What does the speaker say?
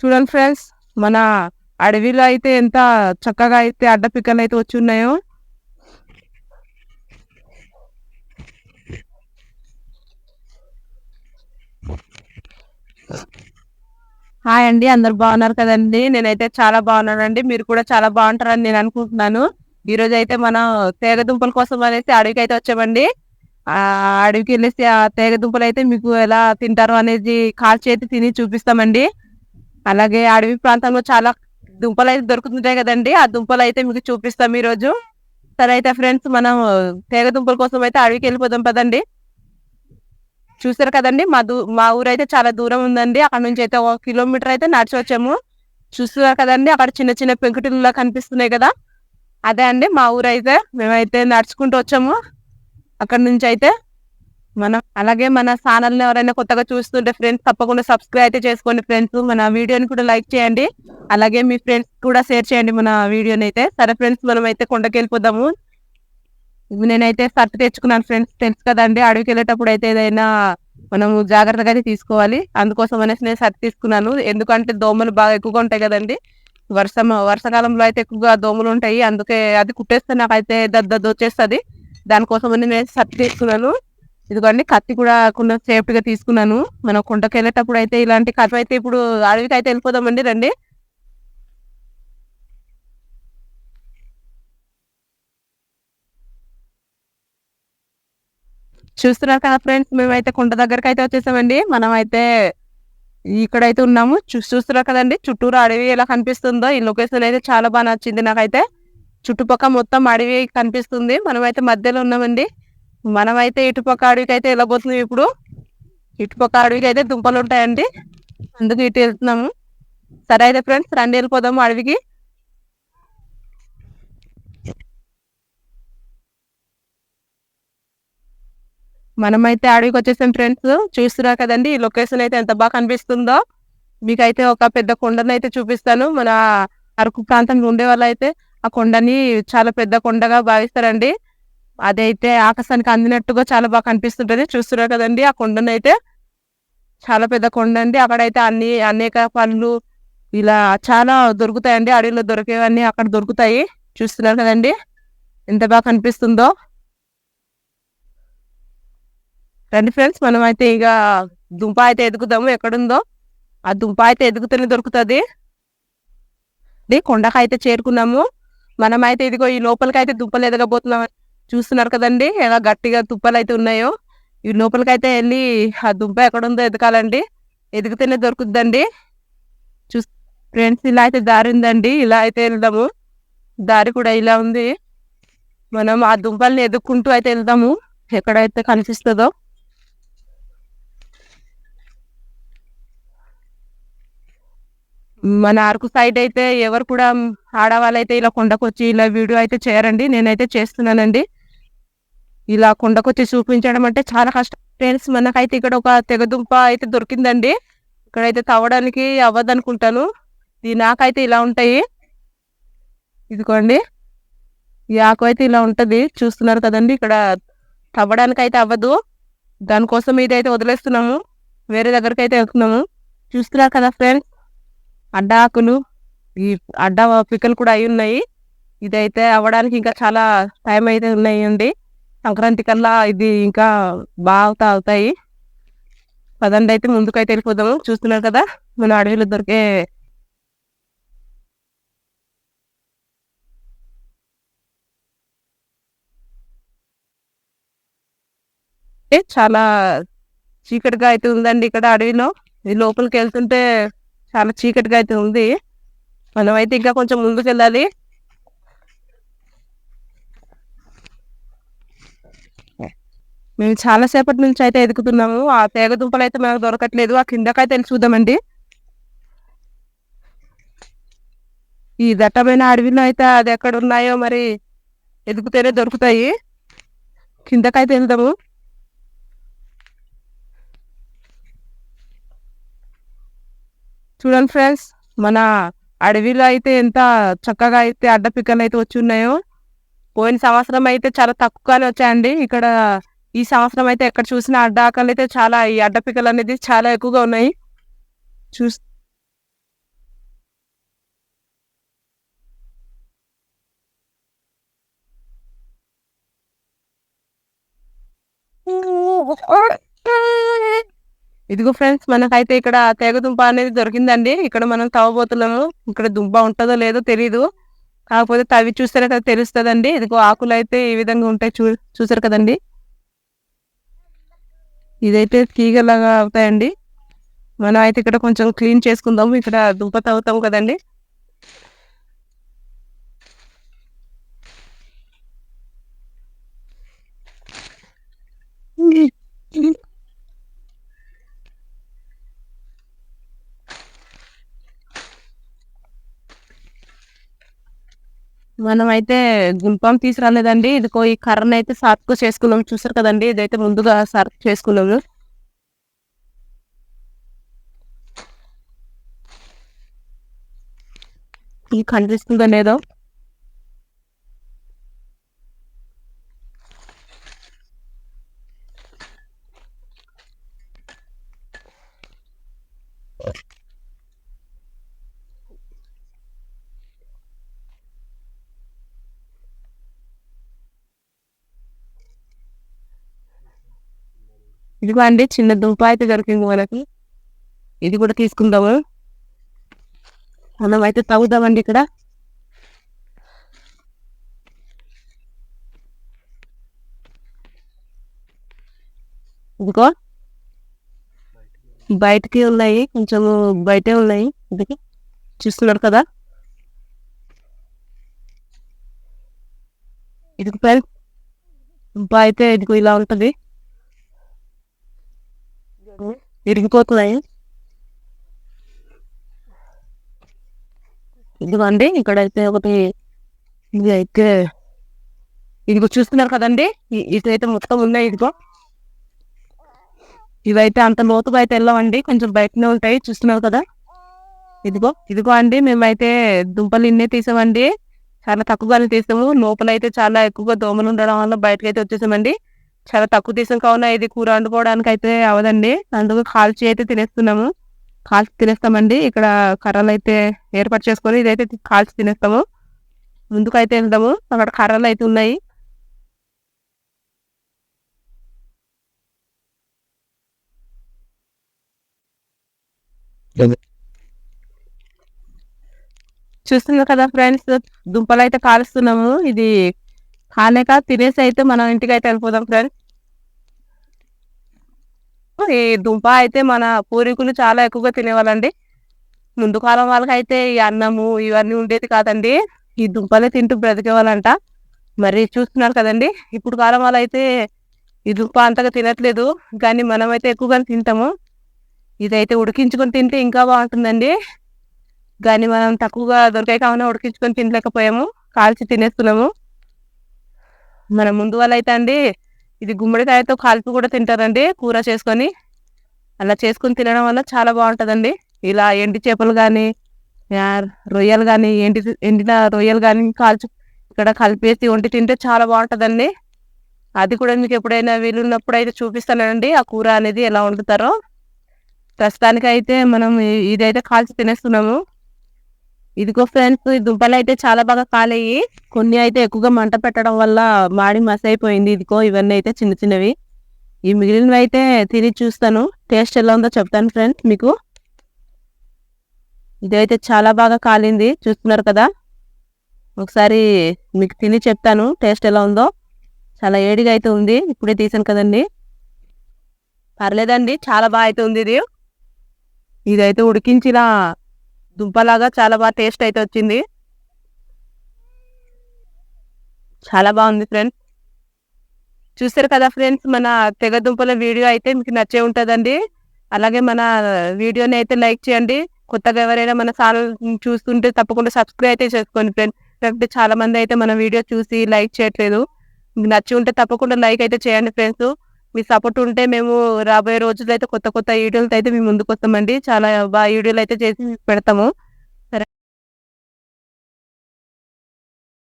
చూడండి ఫ్రెండ్స్ మన అడవిలో అయితే ఎంత చక్కగా అయితే అడ్డపిక్కలు అయితే వచ్చి ఉన్నాయో. హాయ్ అండి అందరు బాగున్నారు కదండి? నేనైతే చాలా బాగున్నానండి. మీరు కూడా చాలా బాగుంటారని నేను అనుకుంటున్నాను. ఈ రోజు అయితే మనం తేగ దుంపల కోసం అనేసి అడవికి అయితే వచ్చామండి. ఆ అడవికి వెళ్ళేసి ఆ తేగ దుంపలు అయితే మీకు ఎలా తింటారు అనేది కాల్చి అయితే తిని చూపిస్తామండి. అలాగే అడవి ప్రాంతంలో చాలా దుంపలు అయితే దొరుకుతుంటాయి కదండి. ఆ దుంపలు అయితే మీకు చూపిస్తాం ఈ రోజు సరే అయితే ఫ్రెండ్స్ మనం తేగ దుంపల కోసం అయితే అడవికి వెళ్ళిపోదాం పదండి. చూసారు కదండి మా దూ మా ఊరు అయితే చాలా దూరం ఉందండి. అక్కడ నుంచి అయితే ఒక కిలోమీటర్ అయితే నడిచి వచ్చాము. చూస్తున్నారు కదండి అక్కడ చిన్న చిన్న పెంకుటిల్లా కనిపిస్తున్నాయి కదా. అదే అండి మా ఊరు అయితే మేమైతే నడుచుకుంటూ వచ్చాము. అక్కడ నుంచి అయితే మనం అలాగే మన ఛానల్ని ఎవరైనా కొత్తగా చూస్తుంటే ఫ్రెండ్స్ తప్పకుండా సబ్స్క్రైబ్ అయితే చేసుకోండి ఫ్రెండ్స్ మన వీడియోని కూడా లైక్ చేయండి. అలాగే మీ ఫ్రెండ్స్ కూడా షేర్ చేయండి మన వీడియోని అయితే. సరే ఫ్రెండ్స్ మనం అయితే కొండకి వెళ్ళిపోదాము నేనైతే షర్ట్ తెచ్చుకున్నాను ఫ్రెండ్స్ తెలుసు కదండి. అడవికి వెళ్ళేటప్పుడు అయితే ఏదైనా మనం జాగ్రత్తగా అయితే తీసుకోవాలి. అందుకోసం అనేసి నేను షర్ట్ తీసుకున్నాను. ఎందుకంటే దోమలు బాగా ఎక్కువగా ఉంటాయి కదండి. వర్షం వర్షాకాలంలో అయితే ఎక్కువగా దోమలు ఉంటాయి. అందుకే అది కుట్టేస్తే నాకైతే దద్ద వచ్చేస్తుంది దానికోసం అని నేను షర్ట్ తీసుకున్నాను. ఇదిగోండి కత్తి కూడా కొంచెం సేఫ్టీగా తీసుకున్నాను. మనం కొండకి వెళ్ళేటప్పుడు అయితే ఇలాంటి కత్తి అయితే ఇప్పుడు అడవికి అయితే వెళ్ళిపోదామండి రండి. చూస్తున్నారు కదా ఫ్రెండ్స్ మేమైతే కుంట దగ్గరకు అయితే వచ్చేసామండి. మనం అయితే ఇక్కడైతే ఉన్నాము. చూ- చూస్తున్నారు కదండి చుట్టూరు అడవి ఎలా కనిపిస్తుందో. ఈ లొకేషన్ అయితే చాలా బాగా నచ్చింది నాకైతే. చుట్టుపక్కల మొత్తం అడవి కనిపిస్తుంది. మనమైతే మధ్యలో ఉన్నామండి. మనమైతే ఇటుపక్క అడవికి అయితే వెళ్ళబోతున్నాం ఇప్పుడు. ఇటుపక్క అడవికి అయితే దుంపలు ఉంటాయండి. అందుకు ఇటు వెళ్తున్నాము. సరే అయితే ఫ్రెండ్స్ రండి వెళ్ళిపోదాము అడవికి. మనమైతే అడవికి వచ్చేసాం ఫ్రెండ్స్. చూస్తున్నా కదండి ఈ లొకేషన్ అయితే ఎంత బాగా కనిపిస్తుందో. మీకైతే ఒక పెద్ద కొండను అయితే చూపిస్తాను. మన అరకు ప్రాంతంలో ఉండే వాళ్ళు అయితే ఆ కొండని చాలా పెద్ద కొండగా భావిస్తారండి. అదైతే ఆకాశానికి అందినట్టుగా చాలా బాగా కనిపిస్తుంటది. చూస్తున్నారు కదండి ఆ కొండను అయితే చాలా పెద్ద కొండ అండి అక్కడైతే అన్ని అనేక పళ్ళు ఇలా చాలా దొరుకుతాయండి. అడవిలో దొరికేవన్నీ అక్కడ దొరుకుతాయి. చూస్తున్నారు కదండి ఎంత బాగా కనిపిస్తుందో. రండి ఫ్రెండ్స్ మనం అయితే ఇక దుంప అయితే ఎదుగుదాము. ఎక్కడుందో ఆ దుంప అయితే ఎదుగుతూనే దొరుకుతుంది. కొండకైతే చేరుకున్నాము. మనం అయితే ఇదిగో ఈ లోపలికి అయితే దుంపలు ఎదగబోతున్నాం. చూస్తున్నారు కదండి. ఎలా గట్టిగా తుప్పలు అయితే ఉన్నాయో. ఈ లోపలికి అయితే వెళ్ళి ఆ దుంప ఎక్కడుందో ఎదగాలండి ఎదిగితేనే దొరుకుద్దండి. చూ ఫ్రెండ్స్ ఇలా అయితే దారి ఉందండి. ఇలా అయితే వెళ్దాము. దారి కూడా ఇలా ఉంది. మనం ఆ దుంపల్ని ఎదుక్కుంటూ అయితే వెళ్దాము. ఎక్కడైతే కనిపిస్తుందో. మన అరకు సైడ్ అయితే ఎవరు కూడా ఆడవాళ్ళు అయితే ఇలా కొండకొచ్చి ఇలా వీడియో అయితే చేయరండి. నేనైతే చేస్తున్నానండి. ఇలా కొండకొచ్చి చూపించడం అంటే చాలా కష్టం. ఫ్రెండ్స్ మనకైతే ఇక్కడ ఒక తెగదుంప అయితే దొరికిందండి. ఇక్కడైతే తవ్వడానికి అవ్వదు అనుకుంటాను ఇది నాకైతే ఇలా ఉంటాయి. ఇదిగోండి. ఈ ఆకు అయితే ఇలా ఉంటుంది. చూస్తున్నారు కదండి ఇక్కడ తవ్వడానికి అయితే అవ్వదు. దానికోసం ఇదైతే వదిలేస్తున్నాము. వేరే దగ్గరికి అయితే వెళ్తున్నాము. చూస్తున్నారు కదా ఫ్రెండ్స్ అడ్డ ఆకులు ఈ అడ్డ పిక్కలు కూడా అయి ఉన్నాయి. ఇదైతే అవ్వడానికి ఇంకా చాలా టైం అయితే ఉన్నాయండి. సంక్రాంతి కల్లా ఇది ఇంకా బాగా అవుతాయి పదండి అయితే ముందుకైతే వెళ్ళిపోదాము. చూస్తున్నారు కదా మన అడవిలో దొరికే చాలా చీకటిగా అయితే ఉందండి ఇక్కడ అడవిలో. ఈ లోపలికి వెళ్తుంటే చాలా చీకటిగా అయితే ఉంది. మనం అయితే ఇంకా కొంచెం ముందుకు వెళ్ళాలి మేము చాలా సేపటి నుంచి అయితే ఎదుగుతున్నాము. ఆ తేగ దుంపలు అయితే మనకు దొరకట్లేదు. ఆ కిందకైతే వెళ్ళి చూద్దామండి. ఈ దట్టమైన అడవిలో అయితే అది ఎక్కడ ఉన్నాయో మరి ఎదుగుతేనే దొరుకుతాయి. కిందకైతే వెళ్దాము. చూడండి ఫ్రెండ్స్ మన అడవిలో అయితే ఎంత చక్కగా అయితే అడ్డపిక్కలు అయితే వచ్చి ఉన్నాయో. పోయిన సంవత్సరం అయితే చాలా తక్కువగానే వచ్చాయండి. ఇక్కడ ఈ సంవత్సరం అయితే ఎక్కడ చూసినా అడ్డాకలు అయితే చాలా ఈ అడ్డపికలు అనేది చాలా ఎక్కువగా ఉన్నాయి. చూస్ ఇదిగో ఫ్రెండ్స్ మనకైతే ఇక్కడ తేగ దుంప అనేది దొరికిందండి. ఇక్కడ మనం తవ్వబోతున్నాము ఇక్కడ దుంప ఉంటుందో లేదో తెలీదు. కాకపోతే తవి చూస్తేనే కదా తెలుస్తుందండి. ఇదిగో ఆకులు అయితే ఈ విధంగా ఉంటాయి చూ చూసారు కదండి? ఇదైతే తీగలాగా అవుతాయండి. మనం అయితే ఇక్కడ కొంచెం క్లీన్ చేసుకుందాము. ఇక్కడ దుంప తవ్వుతాం కదండి. మనం అయితే గుంపం తీసుకురాలేదండి. ఇదిగో ఈ కర్రను అయితే సాత్కు చేసుకున్నాము చూసారు కదండి? ఇదైతే ముందుగా సర్క్ చేసుకున్నాము. ఈ కనిపిస్తుందండి ఏదో ఇదిగో అండి చిన్న దుంప అయితే దొరికింది మనకి. ఇది కూడా తీసుకుందాము. మనం అయితే తవ్వుదామండి ఇక్కడ. ఇదిగో. బయటకి ఉన్నాయి కొంచెం బయటే ఉన్నాయి. ఇది చూస్తున్నాడు కదా? ఇది ఫ్రెండ్ అయితే ఇదిగో ఇలా ఉంటుంది. విరిగిపోతున్నాయి ఇదిగోండి ఇక్కడైతే ఒకటి ఇది అయితే ఇదిగో చూస్తున్నారు కదండి? ఇదైతే ఇటైతే మొత్తం ఉన్నాయి ఇదిగో. ఇవైతే అంత లోతుగా అయితే వెళ్ళవండి కొంచెం బయటనే ఉంటాయి చూస్తున్నారు కదా? ఇదిగో ఇదిగో అండి మేమైతే దుంపలు ఇన్నే తీసామండి. చాలా తక్కువగానే తీసాము. లోపల అయితే చాలా ఎక్కువగా దోమలు ఉండడం వల్ల బయటకు అయితే వచ్చేసామండి. చాలా తక్కువ తీసాం కావున ఇది కూర వండుకోవడానికి అయితే అవదండి. అందుకు కాల్చి అయితే తినేస్తున్నాము. కాల్చి తినేస్తామండి. ఇక్కడ కర్రలు అయితే ఏర్పాటు చేసుకొని ఇదైతే కాల్చి తినేస్తాము. ముందుకైతే వెళ్దాము. అక్కడ కర్రలు అయితే ఉన్నాయి. చూస్తున్నారు కదా ఫ్రెండ్స్ దుంపలు అయితే కాలుస్తున్నాము. ఇది కాలేక తినేసి అయితే మనం ఇంటికి అయితే వెళ్ళిపోదాం ఫ్రెండ్స్ ఈ దుంప అయితే మన పూర్వీకులు చాలా ఎక్కువగా తినేవాళ్ళండి. ముందు కాలం వాళ్ళకైతే ఈ అన్నము ఇవన్నీ ఉండేది కాదండి. ఈ దుంపలే తింటూ బ్రతికేవాళ్ళంట. మరి చూస్తున్నారు కదండి ఇప్పుడు కాలం వాళ్ళు అయితే ఈ దుంప అంతగా తినట్లేదు. కానీ మనం అయితే ఎక్కువగా తింటాము. ఇదైతే ఉడికించుకొని తింటే ఇంకా బాగుంటుందండి. కానీ మనం తక్కువగా దొరికాయి కావున ఉడికించుకొని తినలేకపోయాము. కాల్చి తినేస్తున్నాము. మన ముందు వాళ్ళు అయితే అండి ఇది గుమ్మడికాయతో కాల్పు కూడా తింటారండి కూర చేసుకొని. అలా చేసుకొని తినడం వల్ల చాలా బాగుంటుందండి. ఇలా ఎండి చేపలు కానీ రొయ్యలు కానీ ఎండి ఎండిన రొయ్యలు కానీ కాల్చు ఇక్కడ కలిపేసి వండి తింటే చాలా బాగుంటుందండి. అది కూడా మీకు ఎప్పుడైనా వీలున్నప్పుడు అయితే చూపిస్తానండి ఆ కూర అనేది ఎలా వండుతారో. ప్రస్తుతానికి అయితే మనం ఇదైతే కాల్చి తినేస్తున్నాము. ఇదిగో ఫ్రెండ్స్ ఈ దుంపలు అయితే చాలా బాగా కాలేయి కొన్ని అయితే ఎక్కువగా మంట పెట్టడం వల్ల మాడి మస్ అయిపోయింది. ఇదిగో ఇవన్నీ అయితే చిన్న చిన్నవి. ఈ మిగిలినవి అయితే తిని చూస్తాను. టేస్ట్ ఎలా ఉందో చెప్తాను ఫ్రెండ్స్ మీకు. ఇదైతే చాలా బాగా కాలింది. చూస్తున్నారు కదా? ఒకసారి మీకు తిని చెప్తాను. టేస్ట్ ఎలా ఉందో. చాలా ఏడిగా అయితే ఉంది. ఇప్పుడే తీసాను కదండి. పర్లేదండి. చాలా బాగా అయితే ఉంది ఇది. ఇదైతే ఉడికించిన దుంపలాగా చాలా బాగా టేస్ట్ అయితే వచ్చింది. చాలా బాగుంది ఫ్రెండ్స్ చూసారు కదా ఫ్రెండ్స్ మన తెగ దుంపల వీడియో అయితే మీకు నచ్చే ఉంటుందండి. అలాగే మన వీడియోని అయితే లైక్ చేయండి. కొత్తగా ఎవరైనా మన ఛానల్ చూస్తుంటే తప్పకుండా సబ్స్క్రైబ్ అయితే చేసుకోండి ఫ్రెండ్స్ లేకపోతే చాలా మంది అయితే మన వీడియో చూసి లైక్ చేయట్లేదు. మీకు నచ్చి ఉంటే తప్పకుండా లైక్ అయితే చేయండి ఫ్రెండ్స్ మీ సపోర్ట్ ఉంటే మేము రాబోయే రోజుల్లో అయితే కొత్త కొత్త వీడియోలతో అయితే మేము ముందుకు వస్తామండి చాలా బాగా వీడియోలు అయితే చేసి పెడతాము.